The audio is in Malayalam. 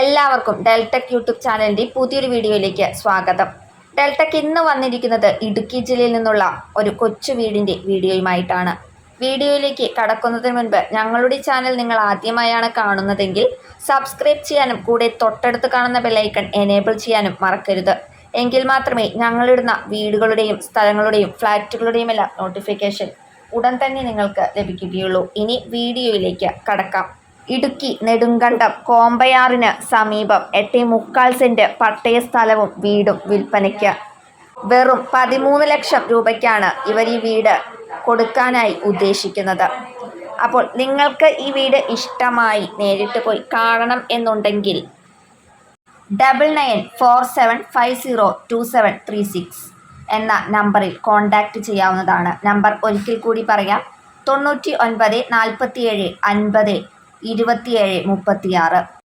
എല്ലാവർക്കും ഡെൽടെക് യൂട്യൂബ് ചാനലിന്റെ പുതിയൊരു വീഡിയോയിലേക്ക് സ്വാഗതം. ഡെൽടെക് ഇന്ന് വന്നിരിക്കുന്നത് ഇടുക്കി ജില്ലയിൽ നിന്നുള്ള ഒരു കൊച്ചു വീടിന്റെ വീഡിയോയുമായിട്ടാണ്. വീഡിയോയിലേക്ക് കടക്കുന്നതിന് മുൻപ് ഞങ്ങളുടെ ചാനൽ നിങ്ങൾ ആദ്യമായാണ് കാണുന്നതെങ്കിൽ സബ്സ്ക്രൈബ് ചെയ്യാനും കൂടെ തൊട്ടടുത്ത് കാണുന്ന ബെല്ലൈക്കൺ എനേബിൾ ചെയ്യാനും മറക്കരുത്. എങ്കിൽ മാത്രമേ ഞങ്ങളിടുന്ന വീടുകളുടെയും സ്ഥലങ്ങളുടെയും ഫ്ലാറ്റുകളുടെയും എല്ലാം നോട്ടിഫിക്കേഷൻ ഉടൻ തന്നെ നിങ്ങൾക്ക് ലഭിക്കുകയുള്ളൂ. ഇനി വീഡിയോയിലേക്ക് കടക്കാം. ഇടുക്കി നെടുങ്കണ്ടം കോമ്പയാറിന് സമീപം എട്ടേ മുക്കാൽ സെന്റ് പട്ടയ സ്ഥലവും വീടും വിൽപ്പനയ്ക്ക്. വെറും പതിമൂന്ന് ലക്ഷം രൂപയ്ക്കാണ് ഇവർ ഈ വീട് കൊടുക്കാനായി ഉദ്ദേശിക്കുന്നത്. അപ്പോൾ നിങ്ങൾക്ക് ഈ വീട് ഇഷ്ടമായി നേരിട്ട് പോയി കാണണം എന്നുണ്ടെങ്കിൽ double nine four seven five zero two seven three six എന്ന നമ്പറിൽ കോൺടാക്റ്റ് ചെയ്യാവുന്നതാണ്. നമ്പർ ഒരിക്കൽ കൂടി പറയാം. തൊണ്ണൂറ്റി ഒൻപത് നാൽപ്പത്തിയേഴ് അൻപത് ഇരുപത്തിയേഴ് മുപ്പത്തിയാറ്.